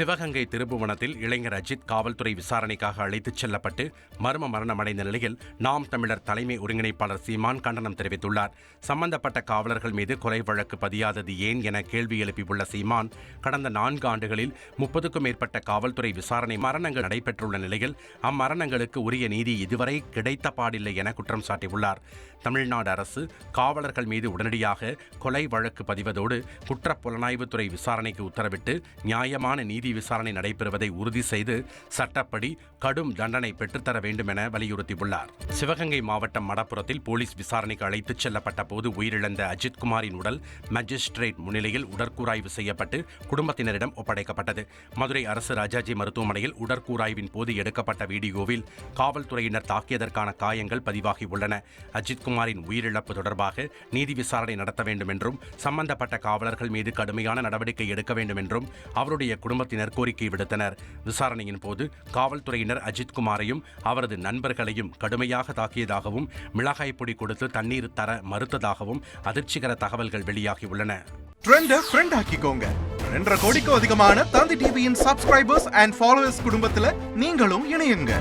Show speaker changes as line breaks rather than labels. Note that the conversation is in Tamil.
சிவகங்கை திருபுவனத்தில் இளைஞர் அஜித் காவல்துறை விசாரணைக்காக அழைத்துச் செல்லப்பட்டு மர்ம மரணமடைந்த நிலையில் நாம் தமிழர் தலைமை ஒருங்கிணைப்பாளர் சீமான் கண்டனம் தெரிவித்துள்ளார். சம்பந்தப்பட்ட காவலர்கள் மீது கொலை வழக்கு பதியாதது ஏன் என கேள்வி எழுப்பியுள்ள சீமான் கடந்த நான்கு ஆண்டுகளில் முப்பதுக்கும் மேற்பட்ட காவல்துறை விசாரணை மரணங்கள் நடைபெற்றுள்ள நிலையில் அம்மரணங்களுக்கு உரிய நீதி இதுவரை கிடைத்த பாடில்லை என குற்றம் சாட்டியுள்ளார். தமிழ்நாடு அரசு காவலர்கள் மீது உடனடியாக கொலை வழக்கு பதிவதோடு குற்றப்புலனாய்வுத்துறை விசாரணைக்கு உத்தரவிட்டு நியாயமான நீதி விசாரணை நடைபெறுவதை உறுதி செய்து சட்டப்படி கடும் தண்டனை பெற்றுத்தர வேண்டும் என வலியுறுத்தியுள்ளார். சிவகங்கை மாவட்டம் மடப்புறத்தில் போலீஸ் விசாரணைக்கு அழைத்துச் செல்லப்பட்ட போது உயிரிழந்த அஜித்குமாரின் உடல் மஜிஸ்ட்ரேட் முன்னிலையில் உடற்கூராய்வு செய்யப்பட்டு குடும்பத்தினரிடம் ஒப்படைக்கப்பட்டது. மதுரை அரசு ராஜாஜி மருத்துவமனையில் உடற்கூராய்வின் போது எடுக்கப்பட்ட வீடியோவில் காவல்துறையினர் தாக்கியதற்கான காயங்கள் பதிவாகியுள்ளன அஜித்குமாரின் உயிரிழப்பு தொடர்பாக நீதி விசாரணை நடத்த வேண்டும் என்றும் சம்பந்தப்பட்ட காவலர்கள் மீது கடுமையான நடவடிக்கை எடுக்க வேண்டும் என்றும் அவருடைய குடும்பத்தினர் கோரிக்கை விடுத்தனர். விசாரணையின் போது காவல்துறையினர் அஜித்குமாரையும் அவரது நண்பர்களையும் கடுமையாக தாக்கியதாகவும் மிளகாய் பொடி கொடுத்து தண்ணீர் தர மறுத்ததாகவும் அதிர்ச்சிகர தகவல்கள் வெளியாகியுள்ளன.
ரெண்டரை கோடிக்கும் அதிகமான தந்தி டிவியின் சப்ஸ்கிரைபர்ஸ் அண்ட் ஃபாலோவர்ஸ் குடும்பத்துல நீங்களும் இணையுங்க.